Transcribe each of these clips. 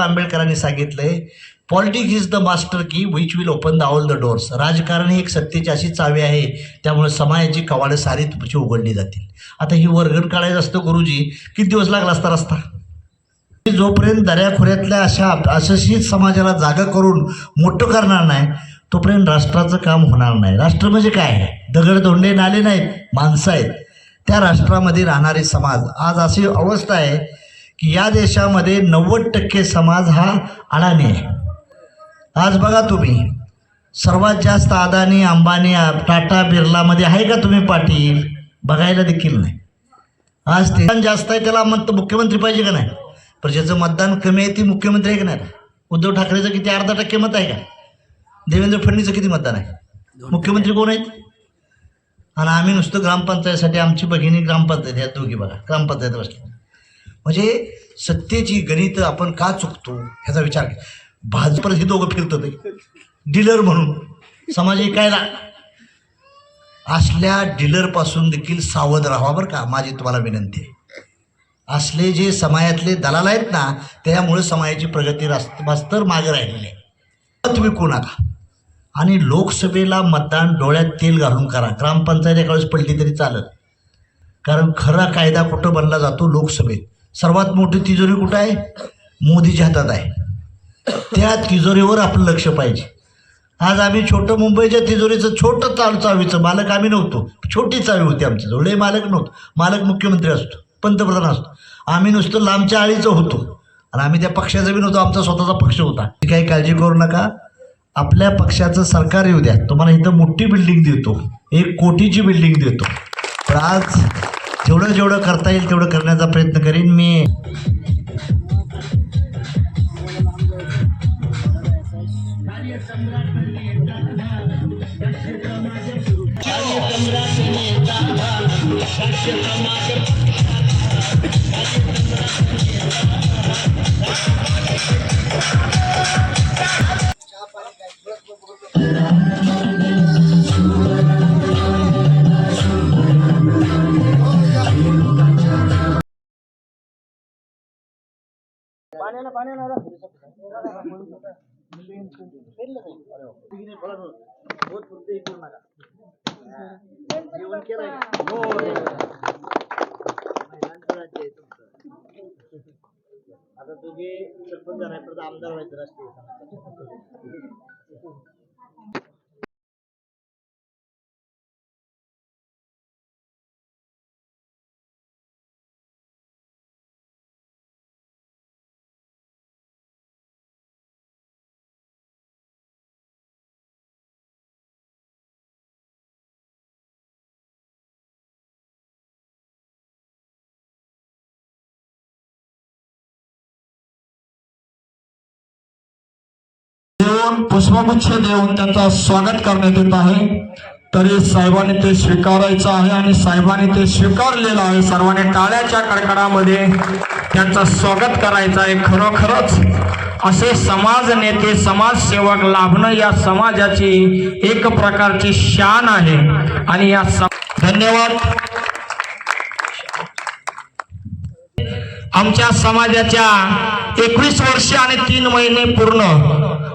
आंबेडकरांनी सांगितलंय politics is the master key which will open the all the doors राजकारण ही एक सत्तेची अशी चावी आहे त्यामुळे समाजाची कवाडं सारी तुमची उघडली जातील. आता ही वर्गण काढायचं असतं गुरुजी किती दिवस लागला असता रस्ता? जोपर्यंत दऱ्याखोऱ्यातल्या अशा अशाशीच समाजाला जागा करून मोठं करणार नाही तोपर्यंत राष्ट्राचं काम होणार नाही. राष्ट्र म्हणजे काय? आहे दगडधोंडे नाले नाहीत माणसं आहेत. त्या राष्ट्रामध्ये राहणारे समाज आज अशी अवस्था आहे की या देशामध्ये नव्वद टक्के समाज हा अडाणी आहे. आज बघा तुम्ही सर्वात जास्त अदानी अंबानी टाटा बिर्लामध्ये आहे का तुम्ही पाटील? बघायला देखील नाही. आज ते जास्त आहे त्याला म्हणतं मुख्यमंत्री पाहिजे का नाही? पण ज्याचं मतदान कमी आहे ती मुख्यमंत्री आहे का नाही? उद्धव ठाकरेचं किती अर्धा टक्के मत आहे का? देवेंद्र फडणवीसचं किती मतदान आहे? मुख्यमंत्री कोण आहेत? आणि आम्ही नुसतं ग्रामपंचायतीसाठी आमची भगिनी ग्रामपंचायत या दोघी बघा ग्रामपंचायत बसली म्हणजे सत्तेची गणित आपण का चुकतो ह्याचा विचार केला. भाजपला हे दोघं फिरतं ते डीलर म्हणून. समाज काय असल्या डीलरपासून देखील सावध राहा बरं का माझी तुम्हाला विनंती आहे. असले जे समाजातले दलाल आहेत ना त्यामुळे समाजाची प्रगती रास्त मास्तर मागे राहिलेली आहे. तुम्ही कोण आता आणि लोकसभेला मतदान डोळ्यात तेल घालून करा. ग्रामपंचायत एका वेळेस पडली तरी चालत. कारण खरा कायदा कुठं बनला जातो? लोकसभेत. सर्वात मोठी तिजोरी कुठं आहे? मोदीच्या हातात आहे. त्या तिजोरीवर आपलं लक्ष पाहिजे. आज आम्ही छोटं मुंबईच्या तिजोरीचं छोटं चालू चावीचं मालक आम्ही नव्हतो. छोटी चावी होती आमच्याजवळ लय मालक नव्हतो. मालक मुख्यमंत्री असतो. पंतप्रधान असतो. आम्ही नुसतं लांबच्या आळीचं होतो. आणि आम्ही त्या पक्षाचा बी नव्हतो. आमचा स्वतःचा पक्ष होता. काही काळजी करू नका. आपल्या पक्षाचं सरकार येऊ द्या. तुम्हाला इथं मोठी बिल्डिंग देतो. एक कोटीची बिल्डिंग देतो. तर आज जेवढं जेवढं करता येईल तेवढं करण्याचा प्रयत्न करीन मी. हो. आता तुम्ही सरपंच झाल्यापर्यंत आमदार व्हायचं राष्ट्रीय देऊन पुष्पगुच्छ देऊन त्यांचा स्वागत करण्यात येत आहे. तरी साहेबांनी ते स्वीकारायचं आहे आणि साहेबांनी ते स्वीकारलेलं आहे. सर्वांनी टाळ्याच्या कडकडामध्ये त्यांचं स्वागत करायचं आहे खरोखरच. असे समाज नेते समाजसेवक लाभणं या समाजाची एक प्रकारची शान आहे. आणि या धन्यवाद. आमच्या समाजाच्या एकवीस वर्ष आणि तीन महिने पूर्ण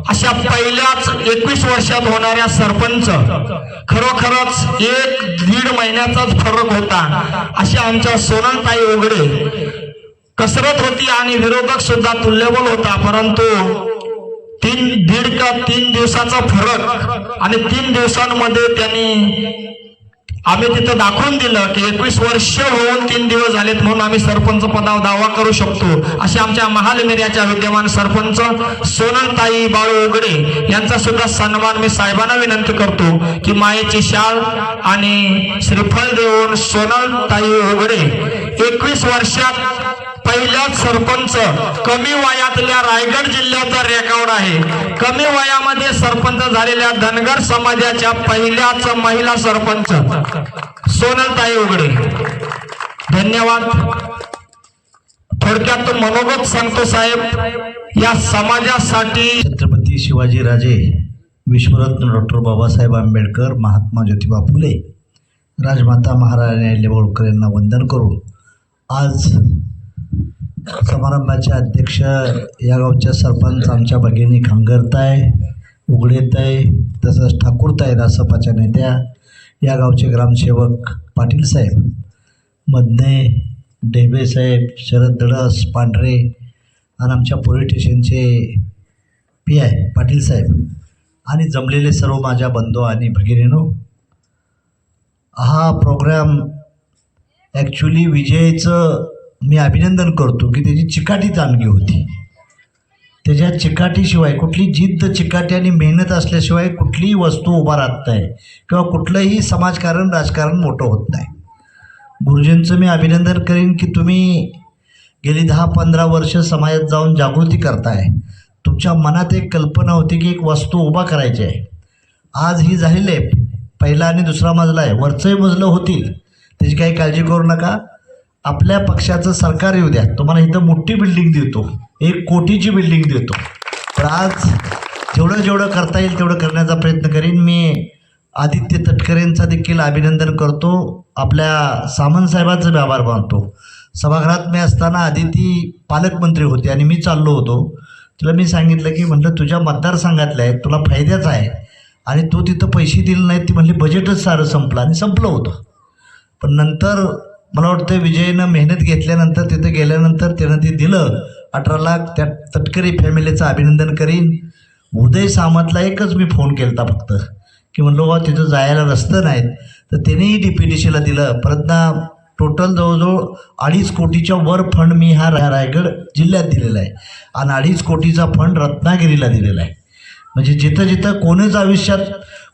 अशा पहिल्याच एकवीस वर्षात होणाऱ्या सरपंच खरोखरच एक दीड महिन्याचाच फरक होता. अशा आमच्या सोनलताई उघडे कसरत होती आणि विरोधक सुद्धा तुल्यबल होता परंतु तीन दीड का तीन दिवसाचा फरक आणि तीन दिवसांमध्ये त्यांनी आम्ही तिथं दाखवून दिलं की एकवीस वर्ष होऊन तीन दिवस झालेत म्हणून आम्ही सरपंच पदावर दावा करू शकतो. असे आमच्या महालमेऱ्याच्या विद्यमान सरपंच सोनलताई बाळू उगडे यांचा सुद्धा सन्मान मी साहेबांना विनंती करतो की मायेची शाळ आणि श्रीफळ देऊन सोनलताई उगडे एकवीस वर्षात पहिल्याच सरपंच कमी वयातल्या रायगड जिल्ह्याचा रेकॉर्ड आहे. कमी वयामध्ये सरपंच झालेल्या धनगर समाजाच्या पहिल्याच महिला सरपंच. सोनलताई उघडे. धन्यवाद. थोडक्यात मनोगत सांगतो साहेब या समाजासाठी छत्रपती शिवाजीराजे विश्वरत्न डॉक्टर बाबासाहेब आंबेडकर महात्मा ज्योतिबा फुले राजमाता महाराणी अहिल्याबाई यांना वंदन करून आज समारंभाचे अध्यक्ष या गावच्या सरपंच आमच्या भगिनी खामगरताय उघडेताय तसंच ठाकूरताय रासपाच्या नेत्या या गावचे ग्रामसेवक पाटील साहेब मदने डेबे साहेब शरद दडस पांढरे आणि आमच्या पोलीस स्टेशनचे पी आय पाटील साहेब आणि जमलेले सर्व माझ्या बंधू आणि भगिनीनो हा प्रोग्राम ॲक्च्युली विजयचं मी अभिनंदन करतो की त्याची चिकाटी चांगली होती. त्याच्या चिकाटीशिवाय कुठली जिद्द चिकाटी आणि मेहनत असल्याशिवाय कुठलीही वस्तू उभा राहत नाही किंवा कुठलंही समाजकारण राजकारण मोठं होत नाही. गुरुजींचं मी अभिनंदन करीन की तुम्ही गेली दहा पंधरा वर्ष समाजात जाऊन जागृती करताय. तुमच्या मनात एक कल्पना होती की एक वस्तू उभा करायची आहे. आज ही झालेली आहे. पहिला आणि दुसरा मजला आहे. वरचंही मजलं होतील. त्याची काही काळजी करू नका. आपल्या पक्षाचं सरकार येऊ द्या. तुम्हाला इथं मोठी बिल्डिंग देतो. एक कोटीची बिल्डिंग देतो. तर आज जेवढं जेवढं करता येईल तेवढं करण्याचा प्रयत्न करीन. मी आदित्य तटकरेंचा देखील अभिनंदन करतो. आपल्या सामंत साहेबांचं मी आभार मानतो. सभागृहात मी असताना आदिती पालकमंत्री होते आणि मी चाललो होतो. तुला मी सांगितलं की म्हटलं तुझ्या मतदारसंघातलं आहे तुला फायद्याचा आहे आणि तू तिथं पैसे दिले नाहीत. ती म्हणली बजेटच सारं संपलं आणि संपलं होतं. पण नंतर मला वाटतं विजयनं मेहनत घेतल्यानंतर तिथं गेल्यानंतर त्यानं ते दिलं. अठरा लाख त्या तटकरी फॅमिलीचं अभिनंदन करीन. उदय सामंतला एकच मी फोन केला होता फक्त की म्हणलो बा तिथं जायला रस्ते नाहीत. तर त्यांनीही डी पी डी सीला दिलं. परत ना टोटल जवळजवळ अडीच कोटीच्या वर फंड मी हा रा- रायगड जिल्ह्यात दिलेला आहे. आणि अडीच कोटीचा फंड रत्नागिरीला दिलेला आहे. म्हणजे जिथं जिथं कोणीच आयुष्यात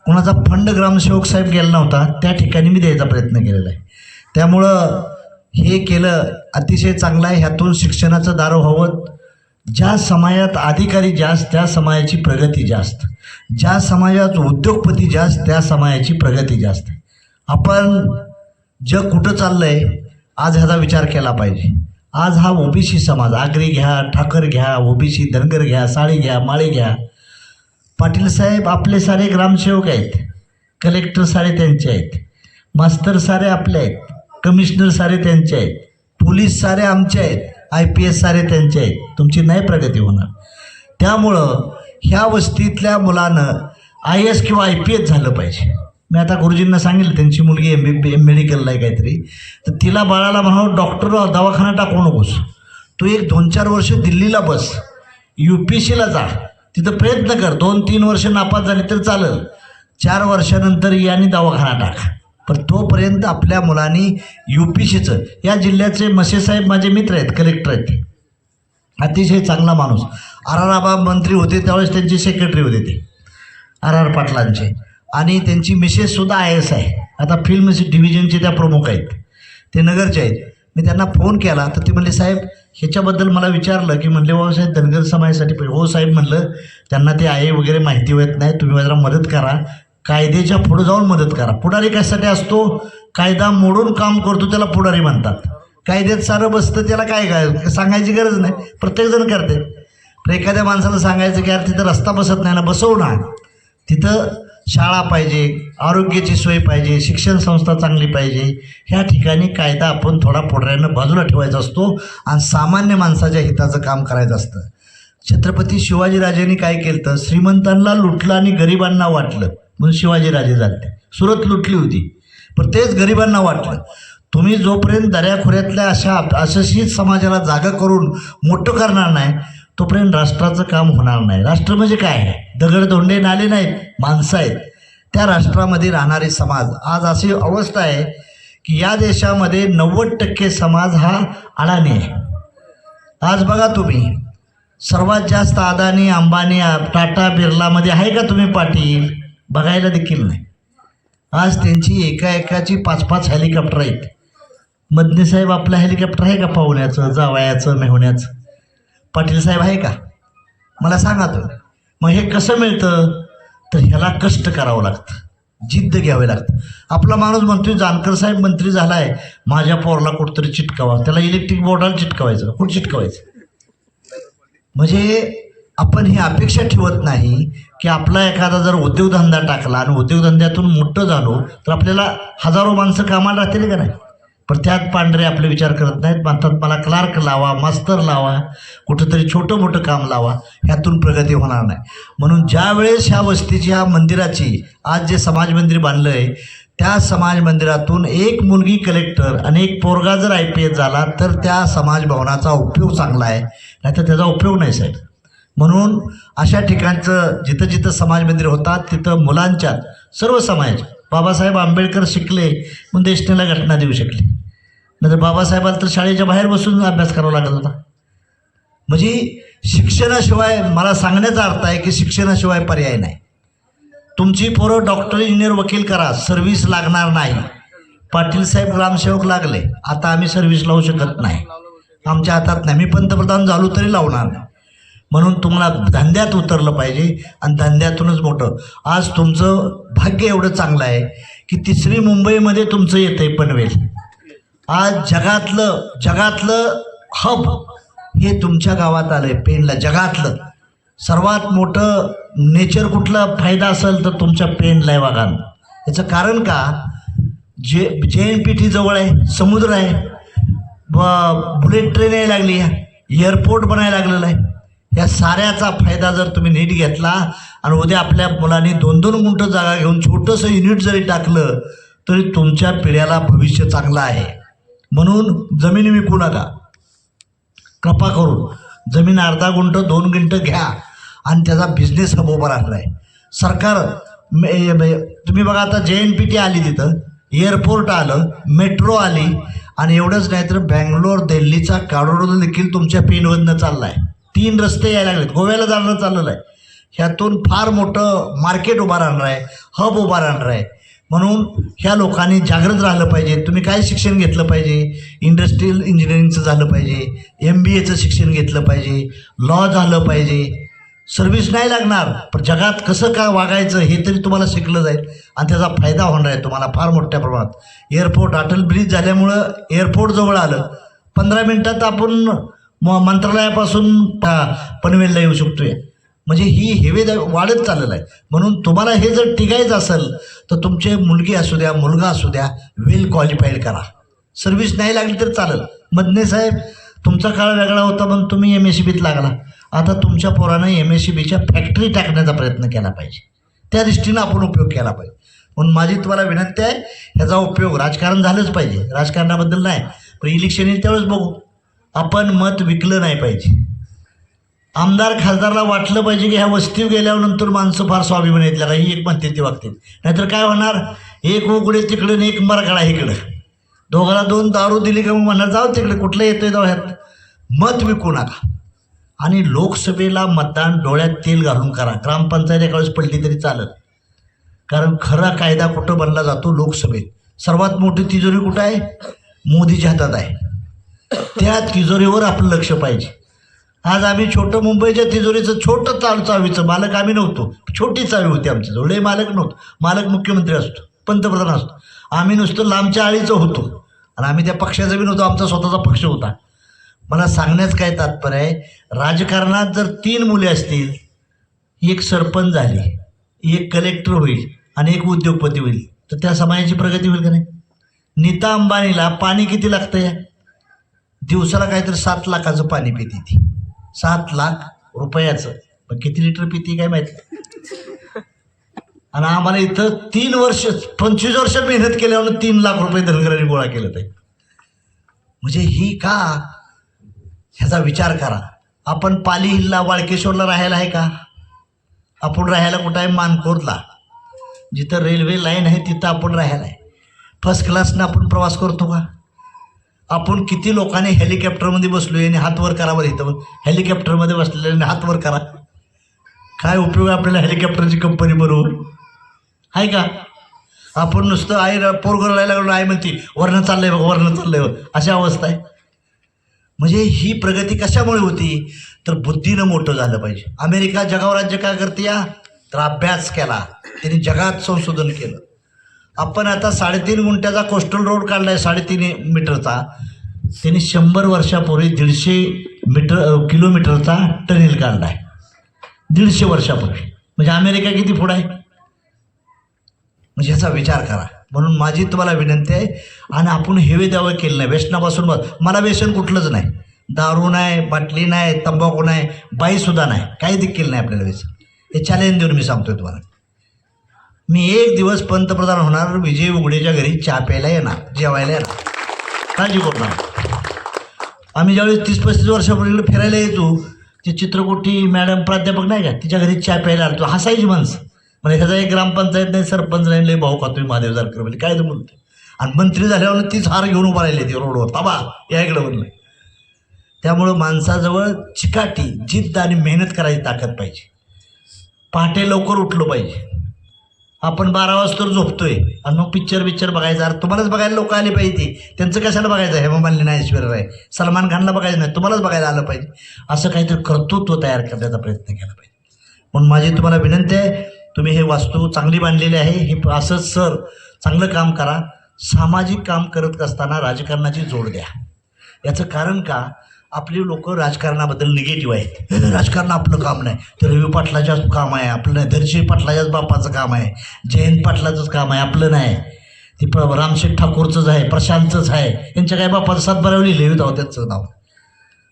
कोणाचा फंड ग्रामसेवक साहेब गेला नव्हता त्या ठिकाणी मी द्यायचा प्रयत्न केलेला आहे. त्यामुळं हे केलं अतिशय चांगलं आहे. ह्यातून शिक्षणाचं दार व्हावं. ज्या समाजात अधिकारी जास्त त्या समाजाची प्रगती जास्त. ज्या समाजात उद्योगपती जास्त त्या समाजाची प्रगती जास्त. आपण जग कुठं चाललं आहे आज ह्याचा विचार केला पाहिजे. आज हा ओबीसी समाज आगरी घ्या ठाकर घ्या ओबीसी धनगर घ्या साळी घ्या माळी घ्या. पाटील साहेब आपले सारे ग्रामसेवक आहेत. कलेक्टर सारे त्यांचे आहेत. मास्तर सारे आपले आहेत. कमिशनर सारे त्यांचे आहेत. पोलीस सारे आमचे आहेत. आय पी एस सारे त्यांचे आहेत. तुमची नाही प्रगती होणार. त्यामुळं ह्या वस्तीतल्या मुलानं आय एस किंवा आय पी एस झालं पाहिजे. मी आता गुरुजींना सांगितलं त्यांची मुलगी एम बी बी मेडिकलला आहे काहीतरी. तर तिला बाळाला म्हणावं डॉक्टर दवाखाना टाकू नकोस. तू एक दोन चार वर्ष दिल्लीला बस. यू पी सीला जा. तिथं प्रयत्न कर. दोन तीन वर्ष नापास झाले तर चालेल. चार वर्षानंतर याने दवाखाना टाक. पण तोपर्यंत आपल्या मुलांनी यू पी सीचं या जिल्ह्याचे मसे साहेब माझे मित्र आहेत कलेक्टर आहेत. ते अतिशय चांगला माणूस. आर आर आबा मंत्री होते त्यावेळेस त्यांचे सेक्रेटरी होते ते. आर आर पाटलांचे. आणि त्यांची मिसेससुद्धा आय एस आहे. आता फिल्म डिव्हिजनचे त्या प्रमुख आहेत. ते नगरचे आहेत. मी त्यांना फोन केला तर ते म्हणले साहेब ह्याच्याबद्दल मला विचारलं की म्हणले बाबा साहेब धनगर समाजासाठी हो साहेब म्हणलं. त्यांना ते आहे वगैरे माहिती होत नाही. तुम्ही जरा मदत करा. कायद्याच्या पुढे जाऊन मदत करा. पुढारी कशासाठी असतो? कायदा मोडून काम करतो त्याला पुढारी म्हणतात. कायद्यात सारं बसतं त्याला काय काय सांगायची गरज नाही. प्रत्येकजण करते. तर एखाद्या माणसाला सांगायचं की यार तिथं रस्ता बसत नाही ना बसवू ना. तिथं शाळा पाहिजे आरोग्याची सोय पाहिजे शिक्षण संस्था चांगली पाहिजे ह्या ठिकाणी कायदा आपण थोडा पुढऱ्यानं बाजूला ठेवायचा असतो आणि सामान्य माणसाच्या हिताचं काम करायचं असतं. छत्रपती शिवाजीराजांनी काय केलं तर श्रीमंतांना लुटलं आणि गरिबांना वाटलं. म्हणून शिवाजीराजे झाले. सुरत लुटली होती. पण तेच गरिबांना वाटलं. तुम्ही जोपर्यंत दऱ्याखोऱ्यातल्या अशा अशशित समाजाला जागा करून मोठं करणार नाही तोपर्यंत राष्ट्राचं काम होणार नाही. राष्ट्र म्हणजे काय? आहे दगडधोंडे नाले नाहीत माणसं आहेत. त्या राष्ट्रामध्ये राहणारे समाज. आज अशी अवस्था आहे की या देशामध्ये नव्वद टक्के समाज हा अडाणी आहे. आज बघा तुम्ही सर्वात जास्त अदानी अंबानी टाटा बिर्लामध्ये आहे का तुम्ही पाटील? बघायला देखील नाही. आज त्यांची एका एकाची पाच पाच हेलिकॉप्टर आहेत. मदने साहेब आपलं हेलिकॉप्टर आहे का पाहुण्याचं जावयाचं मेहुण्याचं? पाटील साहेब आहे का? मला सांगा तुम्ही मग हे कसं मिळतं? तर ह्याला कष्ट करावं लागतं. जिद्द घ्यावी लागतं. आपला माणूस म्हणतोय जानकर साहेब मंत्री झाला आहे माझ्या पोरला कुठंतरी चिटकावा. त्याला इलेक्ट्रिक बोर्डाला चिटकवायचं कुठं चिटकवायचं? म्हणजे आपण ही अपेक्षा ठेवत नाही की आपला एखादा जर उद्योगधंदा टाकला आणि उद्योगधंद्यातून मोठं झालो तर आपल्याला हजारो माणसं कामाला राहतील का नाही? पण त्यात पांढरे आपले विचार करत नाहीत म्हणतात मला क्लार्क लावा मास्तर लावा कुठंतरी छोटं मोठं काम लावा ह्यातून प्रगती होणार नाही. म्हणून ज्यावेळेस ह्या वस्तीची ह्या मंदिराची आज जे समाज मंदिर बांधलं आहे त्या समाज मंदिरातून एक मुलगी कलेक्टर आणि एक पोरगा जर आय पी एस झाला तर त्या समाज भवनाचा उपयोग चांगला आहे. नाही तर त्याचा उपयोग नाही साहेब. म्हणून अशा ठिकाणचं जिथं जिथं समाज मंदिर होतात तिथं मुलांच्या सर्व समाज बाबासाहेब आंबेडकर शिकले म्हणून देशनेला घटना देऊ शकले. नंतर बाबासाहेबाला तर शाळेच्या बाहेर बसून अभ्यास करावा लागत होता. म्हणजे शिक्षणाशिवाय मला सांगण्याचा अर्थ आहे की शिक्षणाशिवाय पर्याय नाही. तुमची पोरं डॉक्टर इंजिनियर वकील करा सर्व्हिस लागणार नाही. पाटील साहेब ग्रामसेवक लागले आता आम्ही सर्व्हिस लावू शकत नाही. आमच्या हातात नाही. मी पंतप्रधान झालो तरी लावणार नाही. म्हणून तुम्हाला धंद्यात उतरलं पाहिजे आणि धंद्यातूनच मोठं. आज तुमचं भाग्य एवढं चांगलं आहे की तिसरी मुंबईमध्ये तुमचं येतं आहे पनवेल. आज जगातलं जगातलं हब हे तुमच्या गावात आलं आहे पेनला जगातलं. सर्वात मोठं नेचर कुठला फायदा असेल तर तुमच्या पेनला आहे बघा. याचं कारण का? जे जे एन पी टी जवळ आहे समुद्र आहे ब बुलेट ट्रेन यायला लागली आहे एअरपोर्ट बनायला लागलेलं आहे. या साऱ्याचा फायदा जर तुम्ही नीट घेतला आणि उद्या आपल्या मुलांनी दोन दोन गुंठ जागा घेऊन छोटंसं युनिट जरी टाकलं तरी तुमच्या पिढ्याला भविष्य चांगलं आहे. म्हणून जमीन विकू नका. कृपा करून जमीन अर्धा गुंठ दोन गुंठ घ्या आणि त्याचा बिझनेस हब उभा राहणार आहे. सरकार मे- तुम्ही बघा आता जे एन पी टी आली तिथं. एअरपोर्ट आलं मेट्रो आली आणि एवढंच नाही तर बँगलोर दिल्लीचा काढोडो देखील तुमच्या पेनवरनं चालला आहे तीन रस्ते यायला लागलेत. गोव्याला जाणं चाललेलं आहे. ह्यातून फार मोठं मार्केट उभा राहणार आहे हब उभा राहणार आहे. म्हणून ह्या लोकांनी जागृत राहिलं पाहिजे. तुम्ही काय शिक्षण घेतलं पाहिजे? इंडस्ट्रियल इंजिनिअरिंगचं झालं पाहिजे. एम बी एचं शिक्षण घेतलं पाहिजे. लॉ झालं पाहिजे. सर्व्हिस नाही लागणार पण जगात कसं काय वागायचं हे तरी तुम्हाला शिकलं जाईल आणि त्याचा फायदा होणार आहे तुम्हाला फार मोठ्या प्रमाणात. एअरपोर्ट अटल ब्रिज झाल्यामुळं एअरपोर्ट जवळ आलं. पंधरा मिनटात आपण म मंत्रालयापासून पनवेलला येऊ शकतोय. म्हणजे ही हेवे वाढत चाललेलं आहे. म्हणून तुम्हाला हे जर टिकायचं असेल तर तुमचे मुलगी असू द्या मुलगा असू द्या वेल क्वालिफाईड करा. सर्व्हिस नाही लागली तर चालेल. मदने साहेब तुमचा काळ वेगळा होता पण तुम्ही एम एस सी बीत लागला. आता तुमच्या पोरानं एम एस सी बीच्या फॅक्टरी टाकण्याचा प्रयत्न केला पाहिजे. त्या दृष्टीनं आपण उपयोग केला पाहिजे. म्हणून माझी तुम्हाला विनंती आहे ह्याचा उपयोग राजकारण झालंच पाहिजे. राजकारणाबद्दल नाही पण इलेक्शन येईल त्यावेळेस बघू. आपण मत विकलं नाही पाहिजे. आमदार खासदारला वाटलं पाहिजे की ह्या वस्तीवर गेल्यानंतर माणसं फार स्वाभिमान येतल्या का ही एक म्हणते ती वागतील. नाहीतर काय होणार? एक उकडे तिकडे आणि एक मरकडा इकडं. दोघाला दोन दारू दिली का मग म्हणणार जाऊ तिकडे कुठलं येतोय जाऊ ह्यात मत विकू नका. आणि लोकसभेला मतदान डोळ्यात तेल घालून करा. ग्रामपंचायत एका वेळेस पडली तरी चालत कारण खरा कायदा कुठं बनला जातो? लोकसभेत. सर्वात मोठी तिजोरी कुठं आहे? मोदीच्या हातात आहे. त्या तिजोरीवर आपलं लक्ष पाहिजे. आज आम्ही छोटं मुंबईच्या तिजोरीचं छोटं चालू चावीचं मालक आम्ही नव्हतो. छोटी चावी होती आमच्याजवळ लय मालक नव्हतो. मालक मुख्यमंत्री असतो. पंतप्रधान असतो. आम्ही नुसतं लांबच्या आळीचं होतो. आणि आम्ही त्या पक्षाचा बी नव्हतो. आमचा स्वतःचा पक्ष होता. मला सांगण्याचं काय तात्पर्य आहे? राजकारणात जर तीन मुले असतील एक सरपंच झाली एक कलेक्टर होईल आणि एक उद्योगपती होईल तर त्या समाजाची प्रगती होईल का नाही? नीता अंबानीला पाणी किती लागतं या? दिवसाला काहीतरी सात लाखाचं पाणी पिते ती. सात लाख रुपयाचं. मग किती लिटर पिते काय माहिती? आणि आम्हाला इथं तीन वर्ष पंचवीस वर्ष मेहनत केल्यावर तीन लाख रुपये धनगरांनी गोळा केलं ते. म्हणजे ही का? ह्याचा विचार करा. आपण पाली हिल्ला वाळकेश्वरला राहायला आहे का? आपण राहायला कुठं आहे? मानकोरला. जिथं रेल्वे लाईन आहे तिथं आपण राहायला आहे. फर्स्ट क्लासनं आपण प्रवास करतो का? आपण किती लोकांनी हेलिकॉप्टरमध्ये बसलो आणि हात वर करावं इथं हेलिकॉप्टरमध्ये बसलेल्याने हात वर करा. काय उपयोग आहे आपल्याला हेलिकॉप्टरची कंपनी बरोबर आहे का? आपण नुसतं आई पोरगोर राहायला लागलो आई म्हणते वर्ण चाललंय बघ वर्ण चाललंय बघ. अशा अवस्था आहे. म्हणजे ही प्रगती कशामुळे होती? तर बुद्धीनं मोठं झालं पाहिजे. अमेरिका जगावर राज्य काय करते या? तर अभ्यास केला. त्यांनी जगात संशोधन केलं. आपण आता साडेतीन गुंठ्याचा कोस्टल रोड काढलाय साडेतीन मीटरचा. त्यांनी शंभर वर्षापूर्वी दीडशे मीटर किलोमीटरचा टनेल काढलाय. दीडशे वर्षापूर्वी. म्हणजे अमेरिका किती पुढं आहे? म्हणजे याचा विचार करा. म्हणून माझी तुम्हाला विनंती आहे आणि आपण हेवे द्यावं केलं नाही. व्यसनापासून बस. मला व्यसन कुठलंच नाही. दारू नाही बाटली नाही तंबाखू नाही बाईसुद्धा नाही. काही देखील नाही आपल्याला व्यसन. हे चॅलेंज देऊन मी सांगतोय तुम्हाला. मी एक दिवस पंतप्रधान होणार विजय उघडेच्या घरी चहा प्यायला येणार जेवायला येणार. काळजी करू आम्ही ज्यावेळेस तीस पस्तीस वर्षापूर्वी फिरायला येतो ती चित्रकोटी मॅडम प्राध्यापक नाही का तिच्या घरी चहा प्यायला आलो हसायची माणसं. म्हणजे ह्याचा एक ग्रामपंचायत नाही सरपंच नाही लय भाऊ खातोय महादेव जारकर म्हणजे काय तर बोलतोय आणि मंत्री झाल्यावर तीच हार घेऊन उभा राहिली ती रोडवर. ताबा या इकडं म्हणलं त्यामुळं माणसाजवळ चिकाटी जिद्द आणि मेहनत करायची ताकद पाहिजे. पहाटे लवकर उठलो पाहिजे. आपण बारा वाजता झोपतोय. आणि मग पिक्चर पिक्चर बघायचा. अरे तुम्हालाच बघायला लोक आले पाहिजे. त्यांचं कशाला बघायचं? हेमा नाही ऐश्वर्या राय सलमान खानला बघायचं नाही. तुम्हालाच बघायला आलं पाहिजे. असं काहीतरी कर्तृत्व तयार करण्याचा प्रयत्न केला पाहिजे. म्हणून माझी तुम्हाला विनंती आहे तुम्ही हे वास्तू चांगली बांधलेली आहे. हे असंच सर चांगलं काम करा. सामाजिक काम करत असताना राजकारणाची जोड द्या. याचं कारण का? आपली लोक राजकारणाबद्दल निगेटिव्ह आहेत. राजकारण आपलं काम नाही. तर रवी पाटलाच्याच काम आहे आपलं नाही. धरशी पाटलाच्याच बापाचं काम आहे. जयंत पाटलाचंच काम आहे आपलं नाही. ते प्र रामशेठ ठाकूरचंच आहे प्रशांतचंच आहे. यांच्या काय बापाचं सातबारावर लिहिलं होतं त्यांचं नाव.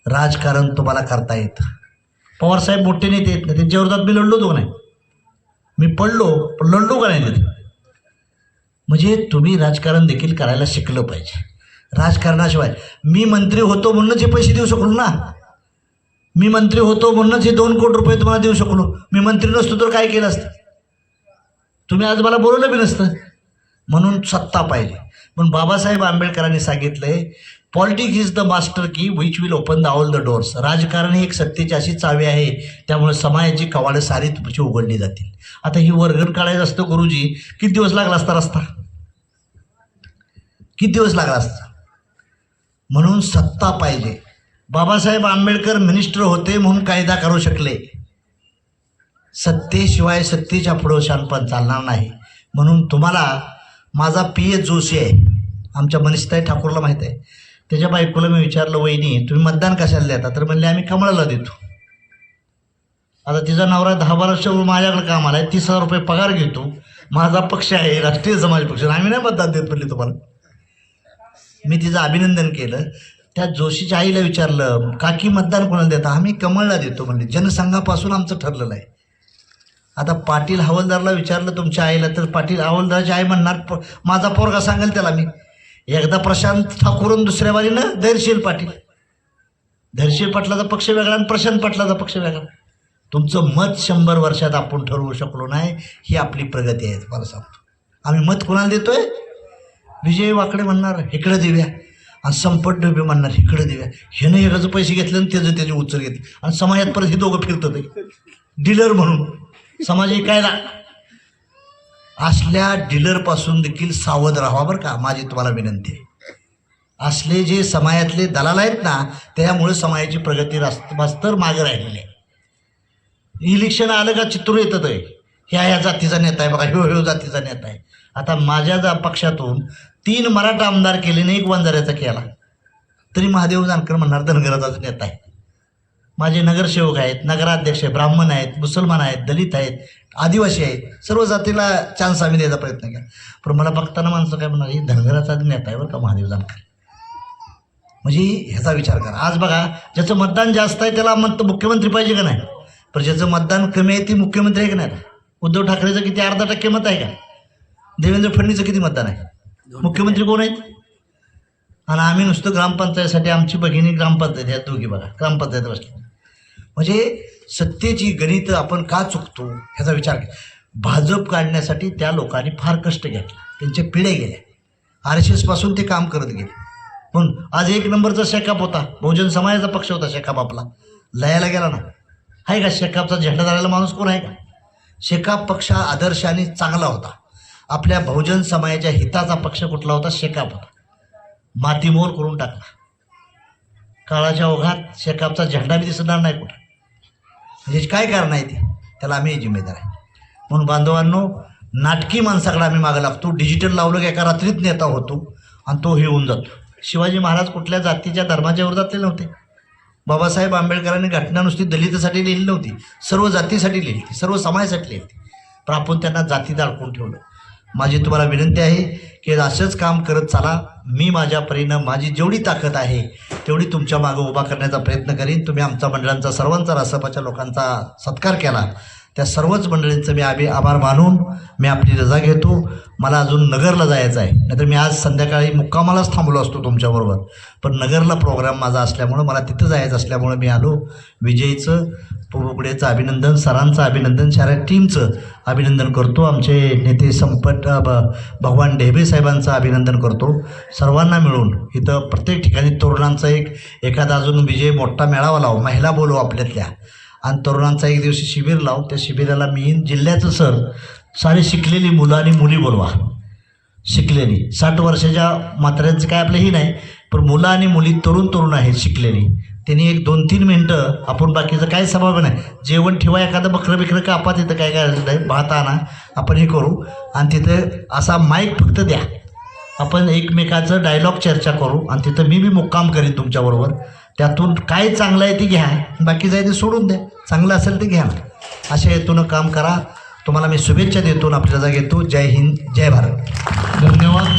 राजकारण तुम्हाला करता येतं. पवारसाहेब मोठे नेते येत नाही त्यांच्या विरोधात मी लढलो तो नाही? मी पडलो पण लढलो का नाही तिथे म्हणजे तुम्ही राजकारण देखील करायला शिकलं पाहिजे. राजकारणाशिवाय. मी मंत्री होतो म्हणूनच हे पैसे देऊ शकलो ना? मी मंत्री होतो म्हणूनच हे दोन कोटी रुपये तुम्हाला देऊ शकलो. मी मंत्री नसतो तर काय केलं असतं? तुम्ही आज मला बोलवलं बी नसतं. म्हणून सत्ता पाहिजे. पण बाबासाहेब आंबेडकरांनी सांगितलंय politics is the master key which will open the all the doors राजकारण ही एक सत्तेची अशी चावी आहे. त्यामुळे समाजाची कवाडं सारी तुमची उघडली जातील. आता ही वर्गण काढायचं असतं गुरुजी किती दिवस लागला असता रस्ता? किती दिवस लागला असता? म्हणून सत्ता पाहिजे. बाबासाहेब आंबेडकर मिनिस्टर होते म्हणून कायदा करू शकले. सत्तेशिवाय सत्तेच्या पुढं शानपण चालणार नाही. म्हणून तुम्हाला माझा पी एच जोशी आहे. आमच्या मनीषताई ठाकूरला माहीत आहे. त्याच्या बायकोला मी विचारलं वहिनी तुम्ही मतदान कशाला देता? तर म्हणले आम्ही कमळाला देतो. आता तिचा नवरा दहा बारा वर्ष माझ्याकडे कामाला आहे. तीस हजार रुपये पगार घेतो. माझा पक्ष आहे राष्ट्रीय समाज पक्ष. आम्ही नाही मतदान देत म्हणले तुम्हाला. मी तिचं अभिनंदन केलं. त्या जोशीच्या आईला विचारलं काकी मतदान कोणाला देता? आम्ही कमळला देतो म्हणजे जनसंघापासून आमचं ठरलेलं आहे. आता पाटील हवलदारला विचारलं तुमच्या आईला तर पाटील हवालदाराची आई म्हणणार प- माझा पोरगा सांगेल त्याला मी. एकदा प्रशांत ठाकूरून दुसऱ्या वारीनं धैर्यशील पाटील. धैर्यशील पाटलाचा पक्ष वेगळा आणि प्रशांत पाटलाचा पक्ष वेगळा. तुमचं मत शंभर वर्षात आपण ठरवू शकलो नाही ही आपली प्रगती आहे मला सांगतो. आम्ही मत कोणाला देतोय? विजय वाकडे म्हणणार इकडं देऊया. आणि संपट डबे म्हणणार इकडं देऊया. ह्यानं एकाचं पैसे घेतले आणि त्याचं त्याचे उच्चर घेतले. आणि समाजात परत हे दोघं फिरतात. डीलर म्हणून. समाज काय असल्या डीलरपासून देखील सावध राहा बरं का माझी तुम्हाला विनंती आहे. असले जे समाजातले दलाल आहेत ना त्यामुळे समाजाची प्रगती रास्त मास्तर मागे राहिलेली आहे. इलेक्शन आलं का चित्र येतं ते. ह्या ह्या जातीचा नेता आहे बघा ह्यो ह्यो जातीचा नेता आहे. आता माझ्या जा पक्षातून तीन मराठा आमदार केले नाही एक वंजाऱ्याचा केला. तरी महादेव जानकर म्हणणार धनगराचाच नेता आहे. माझे नगरसेवक आहेत नगराध्यक्ष आहे ब्राह्मण आहेत मुसलमान आहेत दलित आहेत आदिवासी आहेत सर्व जातीला चान्स आम्ही द्यायचा प्रयत्न केला. पण मला बघताना माणसं काय म्हणणार हे धनगराचा नेता आहे बरं का महादेव जानकर? म्हणजे ह्याचा विचार करा. आज बघा ज्याचं मतदान जास्त आहे त्याला मत मुख्यमंत्री पाहिजे का नाही? पण ज्याचं मतदान कमी आहे ती मुख्यमंत्री आहे का नाही? उद्धव ठाकरेचं किती अर्धा टक्के मत आहे का? देवेंद्र फडणवीसचं किती मतदान आहे? मुख्यमंत्री कोण आहेत? आणि आम्ही नुसतं ग्रामपंचायतीसाठी आमची भगिनी ग्रामपंचायत ह्या दोघी बघा ग्रामपंचायत बसली म्हणजे सत्तेची गणित आपण का चुकतो ह्याचा विचार केला. भाजप काढण्यासाठी त्या लोकांनी फार कष्ट घेतले. त्यांच्या पिढ्या गेल्या आर एस एसपासून ते काम करत गेले. पण आज एक नंबरचा शेकाप होता. बहुजन समाजाचा पक्ष होता शेकाप आपला. लयाला गेला ना. आहे का शेकापचा झेंडा धरायला माणूस कोण आहे का? शेकाप पक्ष हा आदर्श आणि चांगला होता. आपल्या बहुजन समाजाच्या हिताचा पक्ष कुठला होता? शेकाप होता. मातीमोल करून टाकला. काळाच्या ओघात शेकापचा झेंडा बी दिसणार नाही कुठं. म्हणजे काय कारण आहे ते? त्याला आम्ही जिम्मेदार आहे. म्हणून बांधवांनो नाटकी माणसाकडे आम्ही मागं लागतो. डिजिटल लावलं की एका रात्रीत नेता होतो आणि तो हे होऊन जातो. शिवाजी महाराज कुठल्या जातीच्या धर्माच्या विरोधातले नव्हते. बाबासाहेब आंबेडकरांनी घटना नुसती दलितासाठी लिहिली नव्हती. सर्व जातीसाठी लिहिली होती. सर्व समाजासाठी लिहिली पण आपण त्यांना जातीत अडकून ठेवलं. माझी तुम्हाला विनंती आहे की असंच काम करत चाला. मी माझ्या परीनं माझी जेवढी ताकद आहे तेवढी तुमच्या मागं उभा करण्याचा प्रयत्न करीन. तुम्ही आमचा मंडळांचा सर्वांचा रासपाच्या लोकांचा सत्कार केला. त्या सर्वच मंडळींचं मी आभी आभार मानून मी आपली रजा घेतो. मला अजून नगरला जायचं आहे. नाहीतर मी आज संध्याकाळी मुक्कामालाच थांबलो असतो तुमच्याबरोबर. पण नगरला प्रोग्राम माझा असल्यामुळं मला तिथं जायचं असल्यामुळं मी आलो. विजयचं पुढेचं अभिनंदन सरांचं अभिनंदन साऱ्या टीमचं अभिनंदन करतो. आमचे नेते संपट ब भगवान ढेबे साहेबांचं अभिनंदन करतो. सर्वांना मिळून इथं प्रत्येक ठिकाणी तरुणांचा एक एखादा अजून विजय मोठा मेळावा लावू महिला बोलू आपल्यातल्या. आणि तरुणांचा एक दिवशी शिबिर लावून त्या शिबिराला मी जिल्ह्याचं सर सारी शिकलेली मुलं आणि मुली बोलवा. शिकलेली. साठ वर्षाच्या म्हाताऱ्यांचं काय आपलं ही नाही पण मुलं आणि मुली तरुण तरुण आहेत शिकलेली. त्यांनी एक दोन तीन मिनटं आपण बाकीचं काय सभाग नाही. जेवण ठेवा एखादं बकरं बिकरं कापा तिथं काय काय नाही. भात आणा आपण हे करू. आणि तिथं असा माईक फक्त द्या. आपण एकमेकाचं डायलॉग चर्चा करू. आणि तिथं मी बी मुक्काम करीन तुमच्याबरोबर. त्यातून काय चांगलं आहे ते घ्या. बाकीचं आहे ते सोडून द्या. चांगलं असेल ते घ्या. अशा हेतूनं काम करा. तुम्हाला मी शुभेच्छा देतो आणि जागेतो जय हिंद जय भारत. धन्यवाद.